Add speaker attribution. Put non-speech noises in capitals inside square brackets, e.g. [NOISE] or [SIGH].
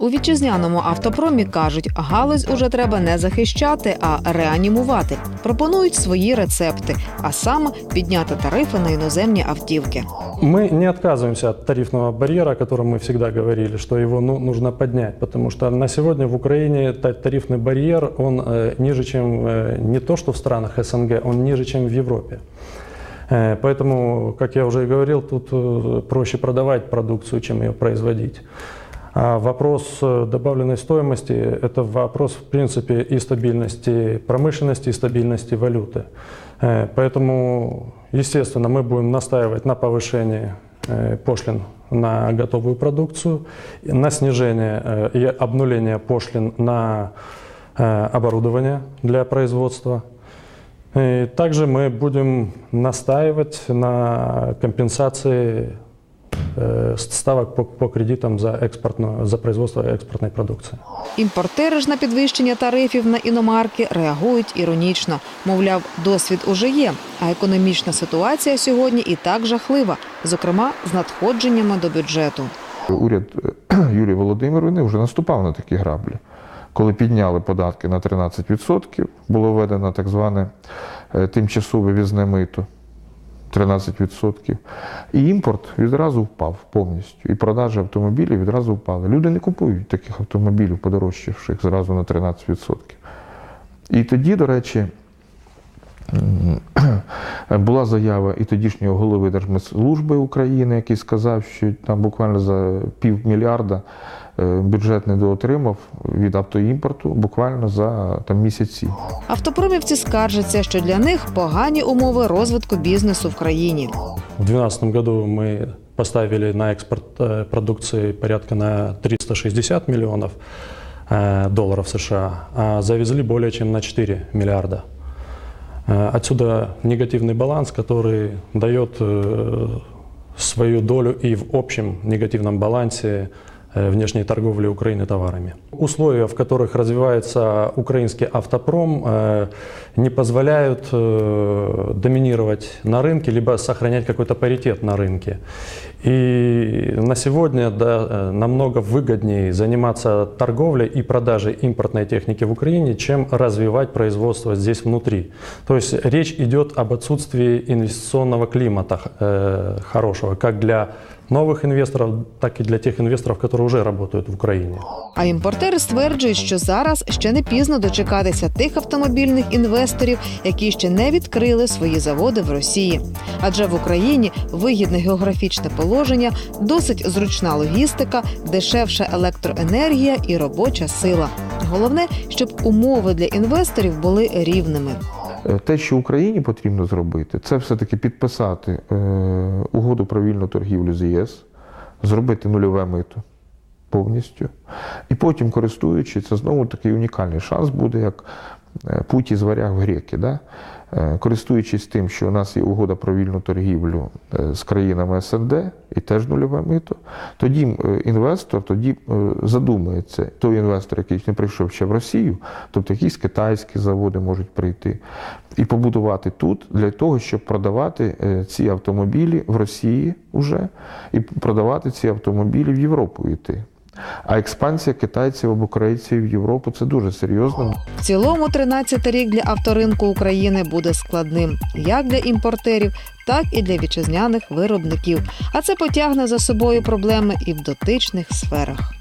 Speaker 1: У вітчизняному автопромі кажуть, галузь уже треба не захищати, а реанімувати. Пропонують свої рецепти, а саме підняти тарифи на іноземні автівки.
Speaker 2: Мы не отказываемся от тарифного барьера, о котором мы всегда говорили, что его ну, нужно поднять, потому что на сегодня в Украине та- тарифный барьер, он э, ниже, чем э, не то, что в странах СНГ, он ниже, чем в Европе. Э, Поэтому, как я уже и говорил, тут э, проще продавать продукцию, чем ее производить. А вопрос э, добавленной стоимости – это вопрос, в принципе, и стабильности промышленности, и стабильности валюты. Э, Поэтому, естественно, мы будем настаивать на повышении э, пошлин на готовую продукцию, на снижение и обнуление пошлин на оборудование для производства. И также мы будем настаивать на компенсации ставок по, по кредитам за, экспортную, за производство экспортной продукции.
Speaker 1: Імпортери ж на підвищення тарифів на іномарки реагують іронічно. Мовляв, досвід уже є, а економічна ситуація сьогодні і так жахлива, зокрема з надходженнями до бюджету.
Speaker 3: Уряд е, [CLEARS THROAT] Юлії Володимирівни вже наступав на такі граблі. Коли підняли податки на 13%, було введено так зване е, тимчасове візне мито 13%. І імпорт відразу впав повністю. І продажі автомобілів відразу впали. Люди не купують таких автомобілів, подорожчавших зразу на 13%. І тоді, до речі, [CLEARS THROAT] була заява і тодішнього голови Держмитслужби України, який сказав, що там буквально за півмільярда е, бюджет недоотримав від автоімпорту буквально за там, місяці.
Speaker 1: Автопромівці скаржаться, що для них погані умови розвитку бізнесу в країні.
Speaker 2: В 2012 году мы поставили на экспорт э, продукции порядка на 360 миллионов э, долларов США, а завезли более чем на 4 миллиарда. Э, Отсюда негативный баланс, который дает э, свою долю и в общем негативном балансе э, внешней торговли Украины товарами. Условия, в которых развивается украинский автопром, э, не позволяют э, доминировать на рынке, либо сохранять какой-то паритет на рынке. И на сегодня да, э, намного выгоднее заниматься торговлей и продажей импортной техники в Украине, чем развивать производство здесь внутри. То есть речь идет об отсутствии инвестиционного климата э, хорошего, как для новых инвесторов, так и для тех инвесторов, которые уже работают в Украине.
Speaker 1: А імпортери стверджують, що зараз ще не пізно дочекатися тих автомобільних інвесторів, які ще не відкрили свої заводи в Росії. Адже в Україні вигідне географічне положення, досить зручна логістика, дешевша електроенергія і робоча сила. Головне, щоб умови для інвесторів були рівними.
Speaker 3: Е, Те, що Україні потрібно зробити, це все-таки підписати е, угоду про вільну торгівлю з ЄС, зробити нульове мито повністю. І потім, користуючись, це знову такий унікальний шанс буде, як е, путі з варяг в греки. Да? Е, Користуючись тим, що у нас є угода про вільну торгівлю е, з країнами СНД і теж нульове мито, тоді інвестор тоді задумається, той інвестор, який не прийшов ще в Росію, тобто якісь китайські заводи можуть прийти і побудувати тут для того, щоб продавати ці автомобілі в Росії вже і продавати ці автомобілі в Європу йти. А експансія китайців або корейців в Європу це дуже серйозно.
Speaker 1: В цілому 13-й рік для авторинку України буде складним як для імпортерів, так і для вітчизняних виробників. А це потягне за собою проблеми і в дотичних сферах.